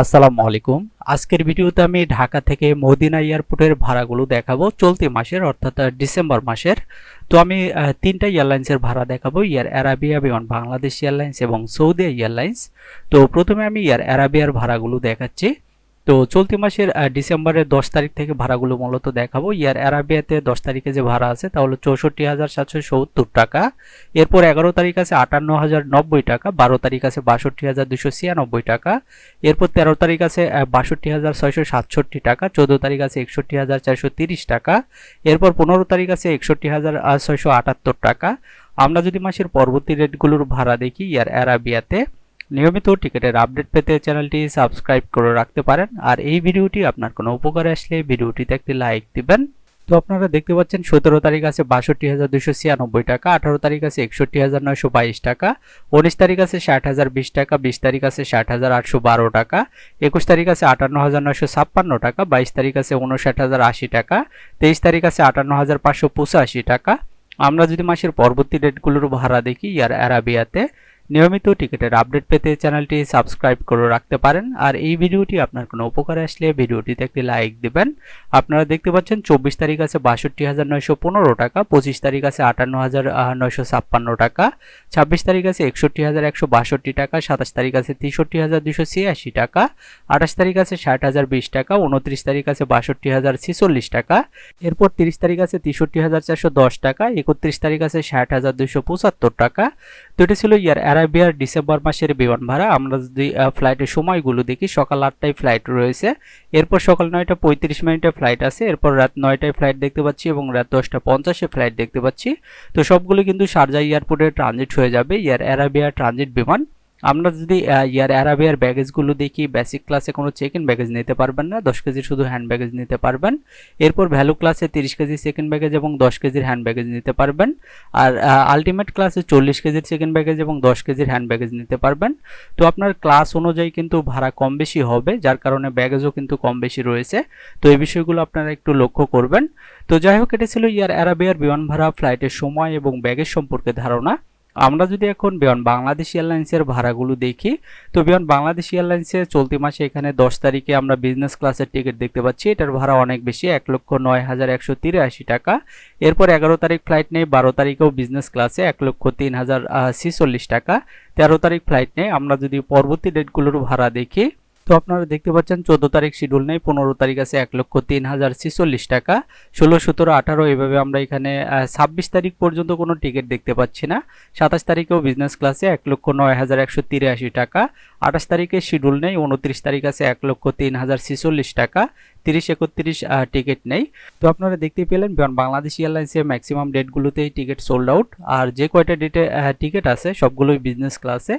আসসালামু আলাইকুম। আজকের ভিডিওতে আমি ঢাকা থেকে মদিনা এয়ারপোর্টের ভাড়াগুলো দেখাবো চলতি মাসের, অর্থাৎ ডিসেম্বর মাসের। তো আমি তিনটা এয়ারলাইন্সের ভাড়া দেখাবো ইয়ার অ্যারাবিয়া বিমান বাংলাদেশ এয়ারলাইন্স, এবং সৌদি এয়ারলাইন্স। তো প্রথমে আমি ইয়ার অ্যারাবিয়ার ভাড়াগুলো দেখাচ্ছি। তো চলতি মাসের ডিসেম্বরের দশ তারিখ থেকে ভাড়াগুলো মূলত দেখাবো। ইয়ার অ্যারাবিয়াতে দশ তারিখে যে ভাড়া আছে তা হলো চৌষট্টি হাজার সাতশো সত্তর টাকা। এরপর এগারো তারিখ আছে আটান্ন হাজার নব্বই টাকা, বারো তারিখ আছে বাষট্টি হাজার দুশো ছিয়ানব্বই টাকা। এরপর তেরো তারিখ আছে বাষট্টি হাজার ছয়শো সাতষট্টি টাকা, চোদ্দ তারিখ আছে একষট্টি হাজার চারশো তিরিশ টাকা। এরপর পনেরো তারিখ আছে একষট্টি হাজার ছয়শো আটাত্তর টাকা। আমরা যদি মাসের পরবর্তী রেটগুলোর ভাড়া দেখি ইয়ার অ্যারাবিয়াতে নিয়মিত টিকিটের আপডেট পেতে চ্যানেলটি সাবস্ক্রাইব করে রাখতে পারেন। আর এই ভিডিওটি আপনার কোনো উপকারে আসলে ভিডিওটিতে একটি লাইক দিবেন। তো আপনারা দেখতে পাচ্ছেন, সতেরো তারিখ আছে বাষট্টি হাজার দুশো ছিয়ানব্বই টাকা, আঠারো তারিখ আছে একষট্টি হাজার নয়শো বাইশ টাকা, উনিশ তারিখ আছে ষাট হাজার বিশ টাকা, বিশ তারিখ আছে ষাট হাজার আটশো বারো টাকা, একুশ তারিখ আছে আটান্ন হাজার নয়শো ছাপ্পান্ন টাকা, বাইশ তারিখ আছে উনষাট হাজার আশি টাকা, তেইশ তারিখ আছে আটান্ন হাজার পাঁচশো পঁচাশি টাকা। আমরা যদি মাসের পরবর্তী ডেটগুলোর ভাড়া দেখি ইয়ার অ্যারাবিয়াতে নিয়মিত টিকিটের আপডেট পেতে চ্যানেলটি সাবস্ক্রাইব করে রাখতে পারেন। আর এই ভিডিওটি আপনার কোনো উপকারে আসলে ভিডিওটিতে একটি লাইক দিবেন। আপনারা দেখতে পাচ্ছেন চব্বিশ তারিখ আছে বাষট্টি হাজার নয়শো পনেরো টাকা, পঁচিশ তারিখ আছে আটান্ন হাজার নয়শো ছাপ্পান্ন টাকা, ছাব্বিশ তারিখ আছে একষট্টি হাজার একশো বাষট্টি টাকা, সাতাশ তারিখ আছে তেষট্টি হাজার দুশো ছিয়াশি টাকা, আঠাশ তারিখ আছে ষাট হাজার বিশ টাকা, উনত্রিশ তারিখ আছে বাষট্টি হাজার ছিচল্লিশ টাকা, এরপর তিরিশ তারিখ আছে তেষট্টি হাজার চারশো দশ টাকা, একত্রিশ তারিখ আছে ষাট হাজার দুশো পঁচাত্তর টাকা তো এটা ছিল ইয়ার অ্যারাবিয়ার ডিসেম্বর মাসের বিমান ভাড়া আমরা যদি ফ্লাইটের সময়গুলো দেখি, সকাল আটটায় ফ্লাইট রয়েছে। এরপর সকাল নয়টা পঁয়ত্রিশ মিনিটে ফ্লাইট আছে। এরপর রাত নয়টায় ফ্লাইট দেখতে পাচ্ছি এবং রাত দশটা পঞ্চাশে ফ্লাইট দেখতে পাচ্ছি। তো সবগুলো কিন্তু শারজা এয়ারপোর্টে ট্রানজিট হয়ে যাবে, ইয়ার অ্যারাবিয়া ট্রানজিট বিমান। আমরা যদি ইয়ার অ্যারাবিয়ার ব্যাগেজগুলো দেখি বেসিক ক্লাসে কোনো চেক ইন ব্যাগেজ নিতে পারবেন না, দশ কেজির শুধু হ্যান্ড ব্যাগেজ নিতে পারবেন। এরপর ভ্যালু ক্লাসে তিরিশ কেজি সেকেন্ড ব্যাগেজ এবং দশ কেজির হ্যান্ড ব্যাগেজ নিতে পারবেন। আর আলটিমেট ক্লাসে চল্লিশ কেজির সেকেন্ড ব্যাগেজ এবং দশ কেজির হ্যান্ড ব্যাগেজ নিতে পারবেন। তো আপনার ক্লাস অনুযায়ী কিন্তু ভাড়া কম বেশি হবে, যার কারণে ব্যাগেজও কিন্তু কম বেশি রয়েছে। তো এই বিষয়গুলো আপনারা একটু লক্ষ্য করবেন। তো যাই হোক, এটা ছিল ইয়ার অ্যারাবিয়ার বিমান ভাড়া ফ্লাইটের সময় এবং ব্যাগেজ সম্পর্কে ধারণা। আমরা যদি এখন বিমান বাংলাদেশ এয়ারলাইন্সের ভাড়াগুলো দেখি, তো বিমান বাংলাদেশ এয়ারলাইন্সে চলতি মাসে এখানে দশ তারিখে আমরা বিজনেস ক্লাসের টিকিট দেখতে পাচ্ছি। এটার ভাড়া অনেক বেশি, এক লক্ষ নয় হাজার একশো তিরাশি টাকা। এরপর এগারো তারিখ ফ্লাইট নেই, বারো তারিখেও বিজনেস ক্লাসে এক লক্ষ তিন হাজার ছিচল্লিশ টাকা। তেরো তারিখ ফ্লাইট নেই। আমরা যদি পরবর্তী ডেটগুলোর ভাড়া দেখি তো আপনারা দেখতে পাচ্ছেন, চোদ্দ তারিখ শিডিউল নেই, পনেরো তারিখ আছে এক লক্ষ তিন হাজার ছিচল্লিশ টাকা। ষোলো, সতেরো, আঠারো, এভাবে আমরা এখানে ছাব্বিশ তারিখ পর্যন্ত কোনো টিকিট দেখতে পাচ্ছি না। সাতাশ তারিখেও বিজনেস ক্লাসে এক লক্ষ নয় হাজার একশো তিরাশি টাকা। আঠাশ তারিখে শিডিউল নেই, উনত্রিশ তারিখ আছে এক লক্ষ তিন হাজার ছিচল্লিশ টাকা। তিরিশ, একত্রিশ টিকিট নেই। তো আপনারা দেখতে পেলেন বাংলাদেশ এয়ারলাইন্সের ম্যাক্সিমাম ডেটগুলোতেই টিকিট সোল্ড আউট আর যে কয়টা ডেটে টিকিট আছে, সবগুলোই বিজনেস ক্লাসে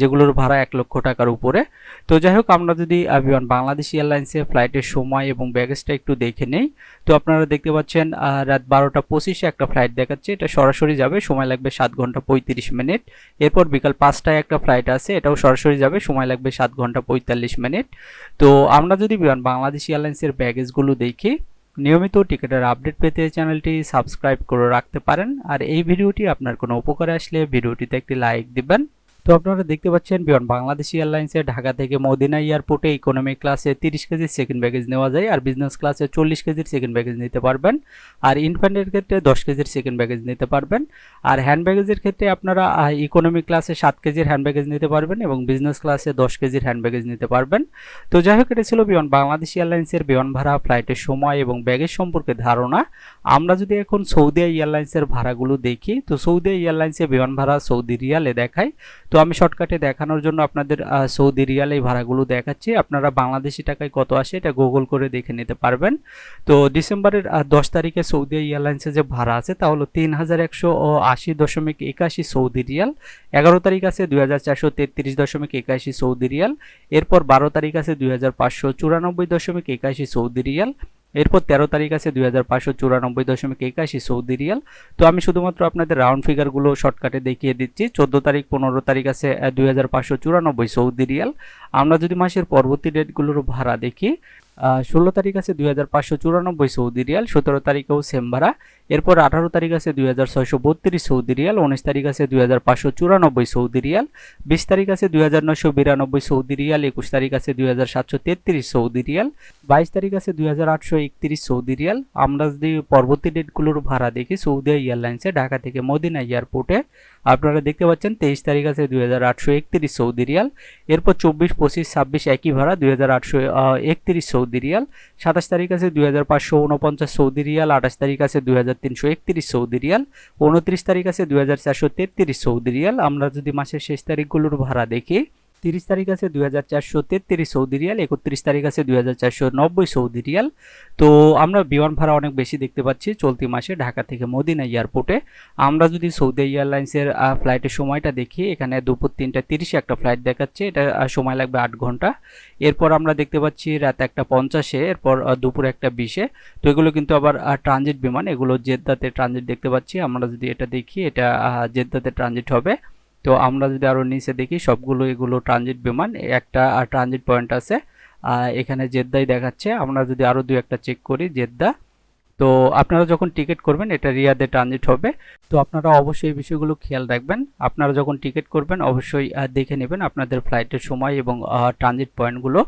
যেগুলোর ভাড়া এক লক্ষ টাকার উপরে। তো যাই হোক, আমরা যদি বিমান বাংলাদেশ এয়ারলাইন্সের ফ্লাইটের সময় এবং ব্যাগেজটা একটু দেখে নেই, তো আপনারা দেখতে পাচ্ছেন রাত বারোটা পঁচিশে একটা ফ্লাইট দেখাচ্ছে। এটা সরাসরি যাবে, সময় লাগবে সাত ঘণ্টা পঁয়ত্রিশ মিনিট। এরপর বিকাল পাঁচটায় একটা ফ্লাইট আছে, এটাও সরাসরি যাবে, সময় লাগবে সাত ঘণ্টা পঁয়তাল্লিশ মিনিট। তো আমরা যদি বিমান বাংলাদেশ এয়ারলাইন্সের ব্যাগেজগুলো দেখে নিয়মিত টিকিটের আপডেট পেতে চ্যানেলটি সাবস্ক্রাইব করে রাখতে পারেন। আর এই ভিডিওটি আপনার কোনো উপকারে আসলে ভিডিওটিতে একটি লাইক দিবেন। তো আপনারা দেখতে পাচ্ছেন, বিমান বাংলাদেশ এয়ারলাইন্সে ঢাকা থেকে মদিনা এয়ারপোর্টে ইকোনমি ক্লাসে তিরিশ কেজির সেকেন্ড ব্যাগেজ নেওয়া যায় আর বিজনেস ক্লাসে চল্লিশ কেজির সেকেন্ড ব্যাগেজ নিতে পারবেন। আর ইনফ্যান্টের ক্ষেত্রে দশ কেজির সেকেন্ড ব্যাগেজ নিতে পারবেন। আর হ্যান্ড ব্যাগেজের ক্ষেত্রে আপনারা ইকোনমি ক্লাসে সাত কেজির হ্যান্ড ব্যাগেজ নিতে পারবেন এবং বিজনেস ক্লাসে দশ কেজির হ্যান্ড ব্যাগেজ নিতে পারবেন। তো যাই হোক, এটা ছিল বিমান বাংলাদেশ এয়ারলাইন্সের বিমান ভাড়া ফ্লাইটের সময় এবং ব্যাগেজ সম্পর্কে ধারণা। আমরা যদি এখন সৌদি এয়ারলাইন্সের ভাড়াগুলো দেখি, তো সৌদি এয়ারলাইন্সে বিমান ভাড়া সৌদি রিয়ালে দেখায়। তো আমি শর্টকাটে দেখানোর জন্য আপনাদের সৌদি রিয়াল এই ভাড়াগুলো দেখাচ্ছি। আপনারা বাংলাদেশি টাকায় কত আসে এটা গুগল করে দেখে নিতে পারবেন। তো ডিসেম্বরের দশ তারিখে সৌদি এয়ারলাইন্সে যে ভাড়া আছে তা হলো তিন হাজার একশো আশি দশমিক একাশি সৌদি রিয়াল এগারো তারিখ আছে দুই হাজার চারশো তেত্রিশ দশমিক একাশি সৌদি রিয়াল এরপর বারো তারিখ আছে দুই হাজার পাঁচশো চুরানব্বই দশমিক একাশি সৌদি রিয়াল এরপর তেরো তারিখ আছে দুই হাজার পাঁচশো চুরানব্বই দশমিক একাশি সৌদি রিয়াল। তো আমি শুধুমাত্র আপনাদের রাউন্ড ফিগারগুলো শর্টকাটে দেখিয়ে দিচ্ছি। চোদ্দ তারিখ, পনেরো তারিখ আছে দুই হাজার পাঁচশো চুরানব্বই সৌদি রিয়াল। আমরা যদি মাসের পরবর্তী ডেটগুলোর ভাড়া দেখি ষোলো তারিখ আছে দুই হাজার পাঁচশো চুরানব্বই সৌদি রিয়াল, সতেরো তারিখেও সেম ভাড়া। এরপর আঠারো তারিখ আছে দুই হাজার ছয়শো বত্রিশ সৌদি রিয়াল, উনিশ তারিখ আছে দুই হাজার পাঁচশো চুরানব্বই সৌদি রিয়াল, বিশ তারিখ আছে দুই হাজার নয়শো বিরানব্বই সৌদি রিয়াল, একুশ তারিখ আছে দুই হাজার সাতশো তেত্রিশ সৌদি রিয়াল, বাইশ তারিখ আছে দুই হাজার আটশো একত্রিশ সৌদি রিয়াল। আমরা যদি পরবর্তী ডেটগুলোর ভাড়া দেখি, সৌদি এয়ারলাইন্সে, ঢাকা থেকে মদিনা এয়ারপোর্টে, আপনারা দেখতে পাচ্ছেন তেইশ তারিখ আছে দুই হাজার আটশো একত্রিশ সৌদি রিয়াল। এরপর চব্বিশ, পঁচিশ, ছাব্বিশ একই ভাড়া, দুই হাজার আটশো একত্রিশ সৌদি রিয়াল, সাতাশ তারিখ আছে দুই হাজার পাঁচশো উনপঞ্চাশ সৌদি রিয়াল, আঠাশ তারিখ আছে দুই হাজার তিনশো একত্রিশ সৌদি রিয়াল উনত্রিশ তারিখ আছে দুই হাজার চারশো তেত্রিশ সৌদি রিয়াল। আমরা যদি মাসের শেষ তারিখগুলোর ভাড়া দেখি তিরিশ তারিখ আছে দুই হাজার চারশো তেত্রিশ সৌদি রিয়াল, একত্রিশ তারিখ আছে দুই হাজার চারশো নব্বই সৌদি রিয়াল। তো আমরা বিমান ভাড়া অনেক বেশি দেখতে পাচ্ছি চলতি মাসে ঢাকা থেকে মদিনা এয়ারপোর্টে। আমরা যদি সৌদি এয়ারলাইন্সের ফ্লাইটের সময়টা দেখি, এখানে দুপুর তিনটা তিরিশে একটা ফ্লাইট দেখাচ্ছে, এটা সময় লাগবে আট ঘণ্টা। এরপর আমরা দেখতে পাচ্ছি রাত একটা পঞ্চাশে, এরপর দুপুর একটা বিশে। তো এগুলো কিন্তু আবার ট্রানজিট বিমান, এগুলো জেদ্দাতে ট্রানজিট দেখতে পাচ্ছি। আমরা যদি এটা দেখি, এটা জেদ্দাতে ট্রানজিট হবে। তো আমরা যদি আরও নিচে দেখি সবগুলো এগুলো ট্রানজিট বিমান একটা ট্রানজিট পয়েন্ট আছে। এখানে জেদ্দাই দেখাচ্ছে। আমরা যদি আরও দু একটা চেক করি জেদ্দা। তো আপনারা যখন টিকিট করবেন এটা রিয়াদে ট্রানজিট হবে। তো আপনারা অবশ্যই এই বিষয়গুলো খেয়াল রাখবেন। আপনারা যখন টিকিট করবেন অবশ্যই দেখে নেবেন আপনাদের ফ্লাইটের সময় এবং ট্রানজিট পয়েন্টগুলো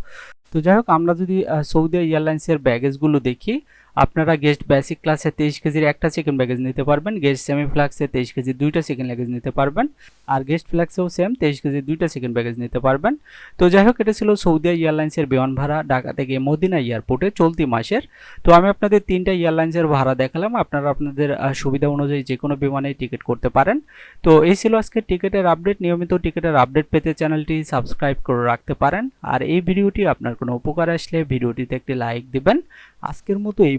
তো যাই হোক আমরা যদি সৌদি এয়ারলাইন্সের ব্যাগেজগুলো দেখি আপনারা গেস্ট বেসিক ক্লাসে তেইশ কেজির একটা সেকেন্ড ব্যাগেজ নিতে পারবেন গেস্ট সেমি ফ্লাক্সে তেইশ কেজি দুইটা সেকেন্ড ব্যাগেজ নিতে পারবেন, আর গেস্ট ফ্লাক্সেও সেম তেইশ কেজি দুইটা সেকেন্ড ব্যাগেজ নিতে পারবেন। তো যাই হোক, এটা ছিল সৌদি এয়ারলাইন্সের বিমান ভাড়া ঢাকা থেকে মদিনা এয়ারপোর্টে চলতি মাসের। তো আমি আপনাদের তিনটা এয়ারলাইন্সের ভাড়া দেখালাম, আপনারা আপনাদের সুবিধা অনুযায়ী যে কোনো বিমানে টিকিট করতে পারেন। তো এই ছিল আজকে টিকিটের আপডেট নিয়মিত টিকিটের আপডেট পেতে চ্যানেলটি সাবস্ক্রাইব করে রাখতে পারেন। আর এই ভিডিওটি আপনার কোনো উপকার আসলে, ভিডিওটিতে একটি লাইক দিবেন। আজকের মতো এই